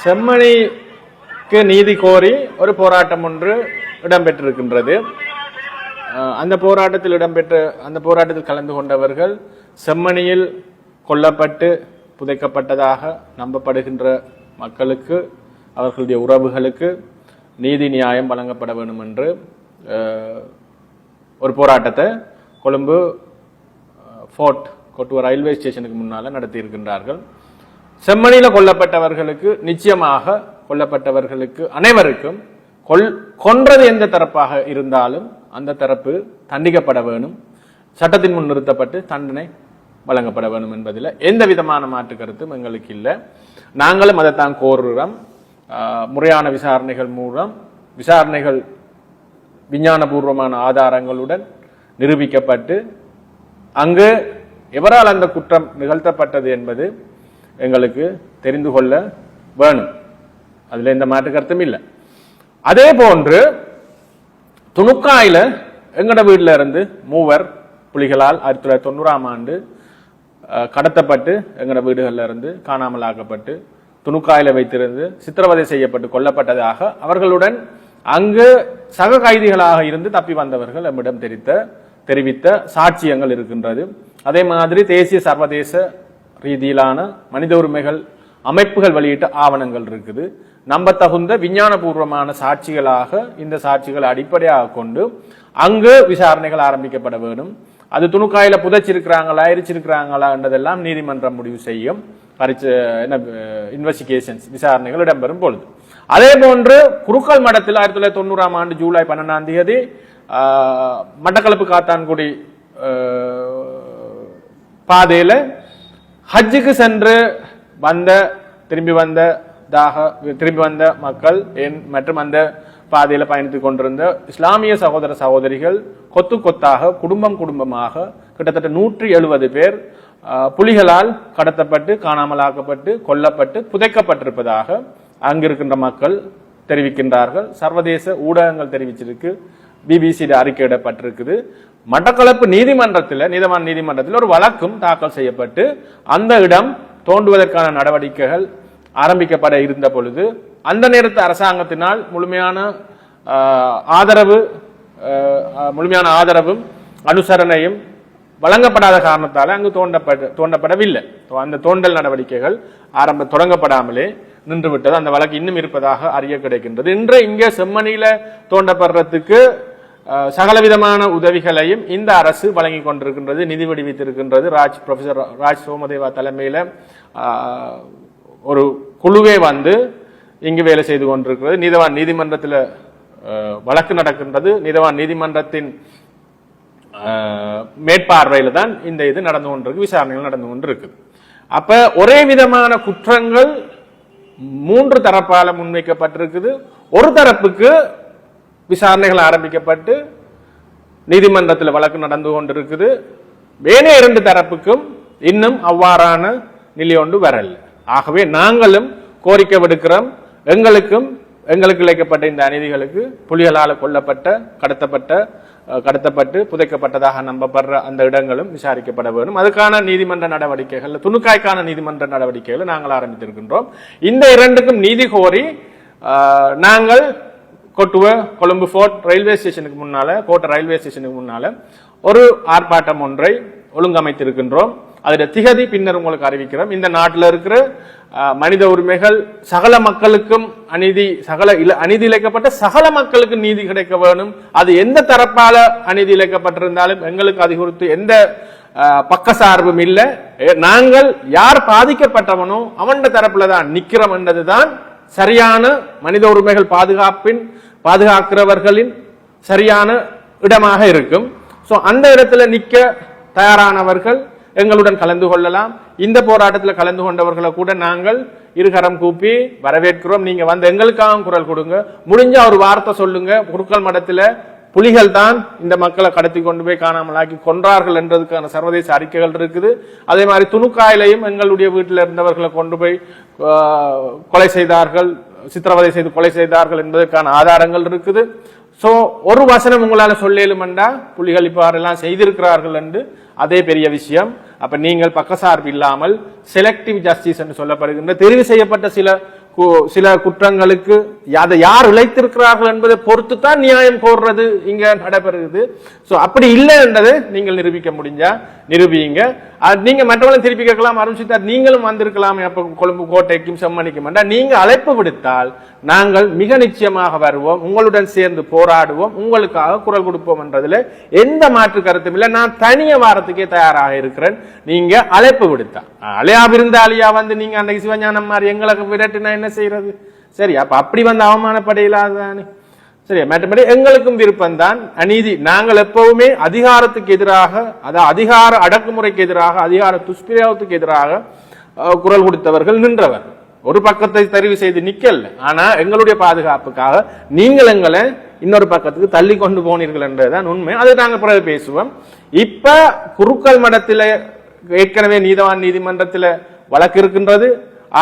செம்மணிக்கு நீதி கோரி ஒரு போராட்டம் ஒன்று இடம்பெற்றிருக்கின்றது. அந்த போராட்டத்தில் இடம்பெற்ற அந்த போராட்டத்தில் கலந்து கொண்டவர்கள் செம்மணியில் கொல்லப்பட்டு புதைக்கப்பட்டதாக நம்பப்படுகின்ற மக்களுக்கு அவர்களுடைய உறவுகளுக்கு நீதி நியாயம் வழங்கப்பட வேண்டும் என்று ஒரு போராட்டத்தை கொழும்பு ஃபோர்ட் கொட்டுவ ரயில்வே ஸ்டேஷனுக்கு முன்னால் நடத்தியிருக்கின்றார்கள். செம்மணியில் கொல்லப்பட்டவர்களுக்கு நிச்சயமாக கொல்லப்பட்டவர்களுக்கு அனைவருக்கும் கொல் கொன்றது எந்த தரப்பாக இருந்தாலும் அந்த தரப்பு தண்டிக்கப்பட வேணும். சட்டத்தின் முன் நிறுத்தப்பட்டு தண்டனை வழங்கப்பட வேணும் என்பதில் எந்த விதமான மாற்று கருத்தும் எங்களுக்கு இல்லை. நாங்களும் அதைத்தான் கோருகிறோம் முறையான விசாரணைகள் மூலம் விசாரணைகள் விஞ்ஞானபூர்வமான ஆதாரங்களுடன் நிரூபிக்கப்பட்டு அங்கு எவரால் அந்த குற்றம் நிகழ்த்தப்பட்டது என்பது எங்களுக்கு தெரிந்து கொள்ள வேணும். அதுல எந்த மாற்று கருத்தும் இல்லை. அதே போன்று துணுக்காயில எங்கட வீட்டில் இருந்து மூவர் புலிகளால் ஆயிரத்தி தொள்ளாயிரத்தி தொண்ணூறாம் ஆண்டு கடத்தப்பட்டு எங்கட வீடுகளில் இருந்து காணாமல் ஆக்கப்பட்டு துணுக்காயில வைத்திருந்து சித்திரவதை செய்யப்பட்டு கொல்லப்பட்டதாக அவர்களுடன் அங்கு சக கைதிகளாக இருந்து தப்பி வந்தவர்கள் நம்மிடம் தெரிவித்த தெரிவித்த சாட்சியங்கள் இருக்கின்றது. அதே மாதிரி தேசிய சர்வதேச ரீதியிலான மனித உரிமைகள் அமைப்புகள் வெளியிட்ட ஆவணங்கள் இருக்குது. நம்ப தகுந்த விஞ்ஞானபூர்வமான சாட்சிகளாக இந்த சாட்சிகளை அடிப்படையாக கொண்டு அங்கு விசாரணைகள் ஆரம்பிக்கப்பட வேண்டும். அது துணுக்காயில புதைச்சிருக்கிறாங்களா எரிச்சிருக்கிறாங்களான்றதெல்லாம் நீதிமன்றம் முடிவு செய்யும். பரிச்ச என்ன இன்வெஸ்டிகேஷன்ஸ் விசாரணைகள் இடம்பெறும் பொழுது. அதே போன்று குருக்கள் மடத்தில் ஆயிரத்தி தொள்ளாயிரத்தி தொண்ணூறாம் ஆண்டு ஜூலை பன்னெண்டாம் தேதி மட்டக்களப்பு காத்தான்குடி பாதையில் பாதையில ஹஜ்ஜுக்கு சென்று வந்த திரும்பி வந்த தாக திரும்பி வந்த மக்கள் என் மற்றும் அந்த பாதையில் பயணித்துக் கொண்டிருந்த இஸ்லாமிய சகோதர சகோதரிகள் கொத்து கொத்தாக குடும்பம் குடும்பமாக கிட்டத்தட்ட நூற்றி எழுபது பேர் புலிகளால் கடத்தப்பட்டு காணாமலாக்கப்பட்டு கொல்லப்பட்டு புதைக்கப்பட்டிருப்பதாக அங்கிருக்கின்ற மக்கள் தெரிவிக்கின்றார்கள். சர்வதேச ஊடகங்கள் தெரிவிச்சிருக்கு. பிபிசி அறிக்கையிடப்பட்டிருக்குது. மட்டக்களப்பு நீதிமன்றத்தில் நீதவான் நீதிமன்றத்தில் ஒரு வழக்கும் தாக்கல் செய்யப்பட்டு அந்த இடம் தோண்டுவதற்கான நடவடிக்கைகள் ஆரம்பிக்கப்பட இருந்த பொழுது அந்த நேரத்து அரசாங்கத்தினால் முழுமையான ஆதரவு முழுமையான ஆதரவும் அனுசரணையும் வழங்கப்படாத காரணத்தால் அங்கு தோண்டப்பட தோண்டப்படவில்லை. அந்த தோண்டல் நடவடிக்கைகள் ஆரம்ப தொடங்கப்படாமலே நின்றுவிட்டது. அந்த வழக்கு இன்னும் இருப்பதாக அறிய கிடைக்கின்றது. இன்று இங்கே செம்மணியில தோண்டப்படுறதுக்கு சகலவிதமான உதவிகளையும் இந்த அரசு வழங்கி கொண்டிருக்கின்றது நிதி விடுவித்திருக்கின்றது. ராஜ் ப்ரொஃபசர் ராஜ் சோமதேவா தலைமையில் ஒரு குழுவே வந்து இங்கு வேலை செய்து கொண்டிருக்கிறது. நீதவான் நீதிமன்றத்தில் வழக்கு நடக்கின்றது. நீதவான் நீதிமன்றத்தின் மேற்பார்வையில் தான் இந்த இது நடந்து கொண்டிருக்கு விசாரணைகள் நடந்து கொண்டிருக்குது. அப்ப ஒரே விதமான குற்றங்கள் மூன்று தரப்பால முன்வைக்கப்பட்டிருக்குது. ஒரு தரப்புக்கு விசாரணைகள் ஆரம்பிக்கப்பட்டு நீதிமன்றத்தில் வழக்கு நடந்து கொண்டிருக்குது. வேணே இரண்டு தரப்புக்கும் இன்னும் அவ்வாறான நிலை ஒன்று வரல. ஆகவே நாங்களும் கோரிக்கை விடுக்கிறோம். எங்களுக்கும் எங்களுக்கு இழைக்கப்பட்ட இந்த அநீதிகளுக்கு புலிகளால் கொல்லப்பட்ட கடத்தப்பட்ட கடத்தப்பட்டு புதைக்கப்பட்டதாக நம்பப்படுற அந்த இடங்களும் விசாரிக்கப்பட வேண்டும். அதுக்கான நீதிமன்ற நடவடிக்கைகள் துணுக்காய்க்கான நீதிமன்ற நடவடிக்கைகளை நாங்கள் ஆரம்பித்திருக்கின்றோம். இந்த இரண்டுக்கும் நீதி கோரி நாங்கள் கொட்டுவ கொழும்பு ஃபோர்ட் ரயில்வே ஸ்டேஷனுக்கு முன்னால கோட்டை ரயில்வே ஸ்டேஷனுக்கு முன்னால ஒரு ஆர்ப்பாட்டம் ஒன்றை ஒழுங்கமைத்திருக்கின்றோம். அதில் திகதி பின்னர் உங்களுக்கு அறிவிக்கிறோம். இந்த நாட்டில் இருக்கிற மனித உரிமைகள் சகல மக்களுக்கும் அநீதி சகல இல- அநீதி இழைக்கப்பட்ட சகல மக்களுக்கு நீதி கிடைக்க வேணும். அது எந்த தரப்பால அநீதி இழைக்கப்பட்டிருந்தாலும் எங்களுக்கு அது குறித்து எந்த பக்க பக்கசார்பும் இல்லை. நாங்கள் யார் பாதிக்கப்பட்டவனோ அவன் தரப்புல தான் நிக்கிறோம் என்றதுதான் சரியான மனித உரிமைகள் பாதுகாப்பின் பாதுகாக்கிறவர்களின் சரியான இடமாக இருக்கும். ஸோ அந்த இடத்துல நிற்க தயாரானவர்கள் எங்களுடன் கலந்து கொள்ளலாம். இந்த போராட்டத்தில் கலந்து கொண்டவர்களை கூட நாங்கள் இருகரம் கூப்பி வரவேற்கிறோம். நீங்கள் வந்து எங்களுக்காக குரல் கொடுங்க. முடிஞ்ச ஒரு வார்த்தை சொல்லுங்க. குருக்கள் மடத்தில் புலிகள் தான் இந்த மக்களை கடத்தி கொண்டு போய் காணாமலாக்கி கொன்றார்கள் என்றதுக்கான சர்வதேச அறிக்கைகள் இருக்குது. அதே மாதிரி துணுக்காயிலையும் எங்களுடைய வீட்டில் இருந்தவர்களை கொண்டு போய் கொலை செய்தார்கள் சித்திரவதை செய்து கொலை செய்தார்கள் என்பதற்கான ஆதாரங்கள் இருக்குது. ஸோ ஒரு வசனம் உங்களால் சொல்லலுமெண்டா புலிகள் இப்பாரெல்லாம் செய்திருக்கிறார்கள் என்று அதே பெரிய விஷயம். அப்ப நீங்கள் பக்கசார்பு இல்லாமல் செலக்டிவ் ஜஸ்டிஸ் என்று சொல்லப்படுகின்ற தெரிவு செய்யப்பட்ட சில கு- சில குற்றங்களுக்கு அதை யார் இழைத்திருக்கிறார்கள் என்பதை பொறுத்து தான் நியாயம் கோர்றது இங்க நடைபெறுகிறது. ஸோ அப்படி இல்லை என்றதை நீங்கள் நிரூபிக்க முடிஞ்சா நிரூபிங்க நீங்க மற்றவங்களும் திருப்பி கேட்கலாம் அருண் நீங்களும் வந்திருக்கலாம் அப்போ கொழும்பு கோட்டைக்கும் செம்மணிக்கும் என்றால் நீங்க அழைப்பு விடுத்தால் நாங்கள் மிக நிச்சயமாக வருவோம் உங்களுடன் சேர்ந்து போராடுவோம் உங்களுக்காக குரல் கொடுப்போம் என்றதுல எந்த மாற்று கருத்தும் இல்லை. நான் தனிய வாரத்துக்கே தயாராக இருக்கிறேன். நீங்க அழைப்பு விடுத்தா அலையா விருந்தாளியா வந்து நீங்க அன்னைக்கு சிவஞானம் மாதிரி எங்களுக்கு விரட்டுனா என்ன செய்யறது? சரி அப்ப அப்படி வந்து அவமானப்படையிலாதானே சரி மற்றபடி எங்களுக்கும் விருப்பம் தான் அநீதி நாங்கள் எப்பவுமே அதிகாரத்துக்கு எதிராக அதாவது அதிகார அடக்குமுறைக்கு எதிராக அதிகார துஷ்பிரயோகத்துக்கு எதிராக குரல் கொடுத்தவர்கள் நின்றவர். ஒரு பக்கத்தை தெரிவு செய்து நிக்கல. ஆனா எங்களுடைய பாதுகாப்புக்காக நீங்கள் எங்களை இன்னொரு பக்கத்துக்கு தள்ளி கொண்டு போனீர்கள் என்றதுதான் உண்மை. அது நாங்கள் பிறகு பேசுவோம். இப்ப குருக்கள் மடத்தில் ஏற்கனவே நீதவான் நீதிமன்றத்தில் வழக்கு இருக்கின்றது.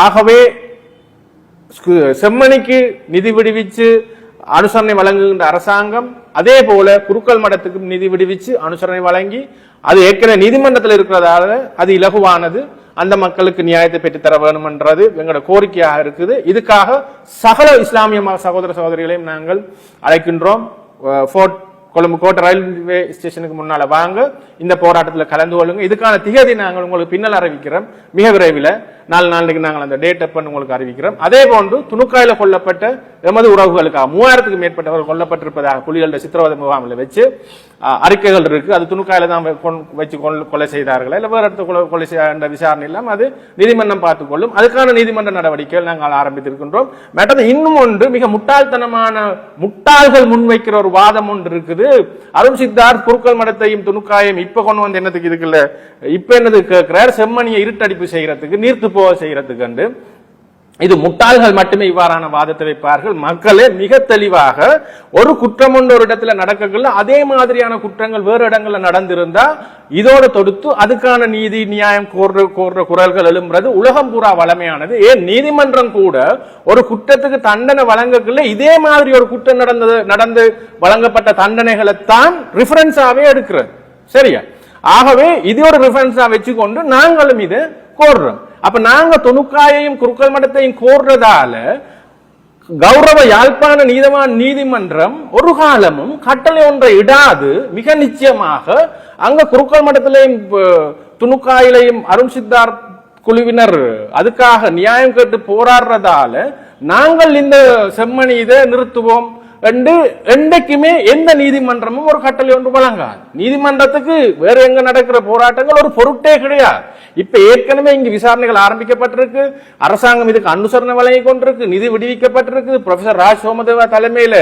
ஆகவே செம்மணிக்கு நிதி விடுவிச்சு அனுசரணை வழங்குகின்ற அரசாங்கம் அதே போல குருக்கள் மடத்துக்கும் நிதி விடுவிச்சு அனுசரணை வழங்கி அது ஏற்கனவே நீதிமன்றத்தில் இருக்கிறதால அது இலகுவானது. அந்த மக்களுக்கு நியாயத்தை பெற்றுத்தர வேண்டும் எங்களோட கோரிக்கையாக இருக்குது. இதுக்காக சகல இஸ்லாமிய சகோதர சகோதரிகளையும் நாங்கள் அழைக்கின்றோம். ஃபோர்ட் கொழும்பு கோட்டை ரயில்வே ஸ்டேஷனுக்கு முன்னால வாங்க இந்த போராட்டத்தில் கலந்து கொள்ளுங்க. இதுக்கான திகதி நாங்கள் உங்களுக்கு பின்னல் அறிவிக்கிறோம். மிக விரைவில் நாலு நாளைக்கு நாங்கள் அந்த டேட் எப்பன்னு உங்களுக்கு அறிவிக்கிறோம். அதே போன்று துணுக்காயில் கொல்லப்பட்ட எமது உறவுகளுக்காக மூவாயிரத்துக்கு மேற்பட்டவர்கள் கொல்லப்பட்டிருப்பதாக புலிகளுடைய சித்திரவதை முகாமில் வச்சு அறிக்கைகள் இருக்கு. அது துணுக்காயில தான் வச்சு கொலை செய்தார்கள்? இல்லை வேறு இடத்துல கொலை- கொலை செய்ய விசாரணை இல்லாம அது நீதிமன்றம் பார்த்துக் கொள்ளும். அதுக்கான நீதிமன்ற நடவடிக்கைகள் நாங்கள் ஆரம்பித்திருக்கின்றோம். மற்றது இன்னும் ஒன்று மிக முட்டாள்தனமான முட்டாள்கள் முன்வைக்கிற ஒரு வாதம் ஒன்று இருக்குது. அருண் சித்தார் குருக்கள் மடத்தையும் துணுக்காயம் இப்ப கொண்டு வந்து என்னத்துக்கு இதுக்குல்ல இப்ப என்னது கேட்கிறார் செம்மணியை இருட்டடிப்பு செய்யறதுக்கு நீர்த்து போக செய்யறதுக்கு இது முட்டாள்கள் மட்டுமே இவ்வாறான வாதத்தை வைப்பார்கள். மக்களே மிக தெளிவாக ஒரு குற்றம் ஒன்று ஒரு இடத்துல நடக்கல அதே மாதிரியான குற்றங்கள் வேறு இடங்கள்ல நடந்திருந்தா இதோட தொடுத்து அதுக்கான நீதி நியாயம் கோர்ற கோர்ற குரல்கள் எழும்புறது உலகம் பூரா வளமையானது. ஏன்? நீதிமன்றம் கூட ஒரு குற்றத்துக்கு தண்டனை வழங்கக்குள்ள இதே மாதிரி ஒரு குற்றம் நடந்தது நடந்து வழங்கப்பட்ட தண்டனைகளை தான் ரிஃபரன்ஸாவே எடுக்கிறது. சரியா? ஆகவே இது ஒரு ரிஃபரன்ஸா வச்சுக்கொண்டு நாங்களும் இதை கோர்றோம். அப்ப நாங்க துணுக்காயையும் குறுக்கல் மடத்தையும் கோர்றதால கௌரவ யாழ்ப்பாண நீதவான் நீதிமன்றம் ஒரு காலமும் கட்டளை ஒன்றை இடாது மிக நிச்சயமாக அங்க குறுக்கல் மடத்திலையும் துணுக்காயிலையும் அருண் சித்தார்த் குழுவினர் அதுக்காக நியாயம் கேட்டு போராடுறதால நாங்கள் இந்த செம்மணி இதை நிறுத்துவோம். என்று என்றைக்குமே எந்த நீதிமன்றமும் ஒரு கட்டளை ஒன்று வழங்காது. நீதிமன்றத்துக்கு வேற எங்க நடக்கிற போராட்டங்கள் ஒரு பொருட்டே கிடையாது. இப்ப ஏற்கனவே இங்கு விசாரணைகள் ஆரம்பிக்கப்பட்டிருக்கு. அரசாங்கம் இதுக்கு அனுசரணை வழங்கி கொண்டிருக்கு நிதி விடுவிக்கப்பட்டிருக்கு. ப்ரொஃபசர் ராஜ் சோமதேவா தலைமையில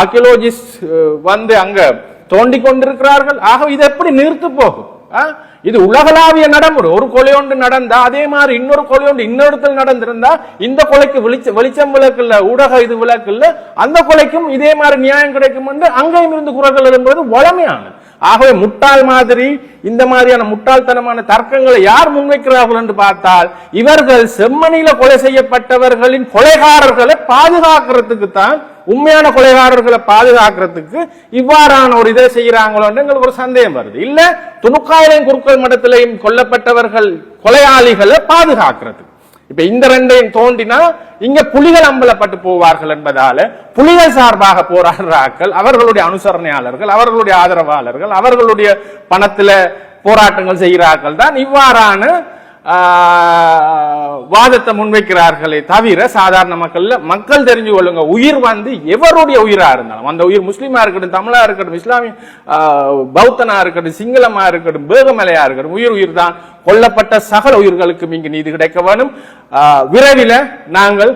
ஆர்கியோலஜிஸ்ட் வந்து அங்க தோண்டி கொண்டிருக்கிறார்கள். ஆக இது எப்படி நிறுத்து போகும்? ஆ? இது உலகளாவிய நடைமுறை ஒரு கொலை ஒன்று நடந்தா அதே மாதிரி இன்னொரு கொலை ஒன்று இன்னொருத்தல் நடந்திருந்தா இந்த கொலைக்கு வெளிச்ச வெளிச்சம் விளக்குல ஊடக இது விளக்கு இல்ல அந்த கொலைக்கும் இதே மாதிரி நியாயம் கிடைக்கும் என்று அங்கேயும் இருந்து குரல்கள் எழும்புவது வளமையானது ஆகவே முட்டாள் மாதிரி இந்த மாதிரியான முட்டாள்தனமான தர்க்கங்களை யார் முன்வைக்கிறார்கள் என்று பார்த்தால் இவர்கள் செம்மணியில கொலை செய்யப்பட்டவர்களின் கொலைகாரர்களை பாதுகாக்கிறதுக்கு தான் உண்மையான கொலைகாரர்களை பாதுகாக்கிறதுக்கு இவ்வாறான ஒரு இதை செய்யறாங்களோன்னு எங்களுக்கு ஒரு சந்தேகம் வருது. இல்ல துணுக்காயிலையும் குறுக்கல் மடத்திலையும் கொல்லப்பட்டவர்கள் கொலையாளிகளை பாதுகாக்கிறதுக்கு. இப்ப இந்த ரெண்டையும் தோண்டினா இங்க புலிகள் அம்பலப்பட்டு போவார்கள் என்பதால புலிகள் சார்பாக போராடுறாக்கள் அவர்களுடைய அனுசரணையாளர்கள் அவர்களுடைய ஆதரவாளர்கள் அவர்களுடைய பணத்துல போராட்டங்கள் செய்கிறார்கள் தான் இவ்வாறான வாதத்தை முன்வைக்கிறார்களே தவிர சாதாரண மக்கள்ல மக்கள் தெரிஞ்சு கொள்ளுங்க. உயிர் வந்து எவருடைய உயிரா இருந்தாலும் அந்த உயிர் முஸ்லீமா இருக்கட்டும் தமிழா இருக்கட்டும் இஸ்லாமிய பௌத்தனா இருக்கட்டும் சிங்களமா இருக்கட்டும் பேகமலையா இருக்கட்டும் உயிர் உயிர் தான். கொல்லப்பட்ட சகல உயிர்களுக்கும் இங்கு நீதி கிடைக்க வேணும் விரைவில் நாங்கள்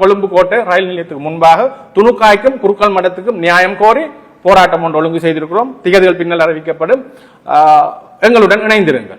கொழும்பு கோட்டை ரயில் நிலையத்துக்கு முன்பாக துணுக்காய்க்கும் குறுக்கல் மடத்துக்கும் நியாயம் கோரி போராட்டம் ஒன்று ஒழுங்கு செய்திருக்கிறோம். திகதிகள் பின்னல் அறிவிக்கப்படும். எங்களுடன் இணைந்திருங்கள்.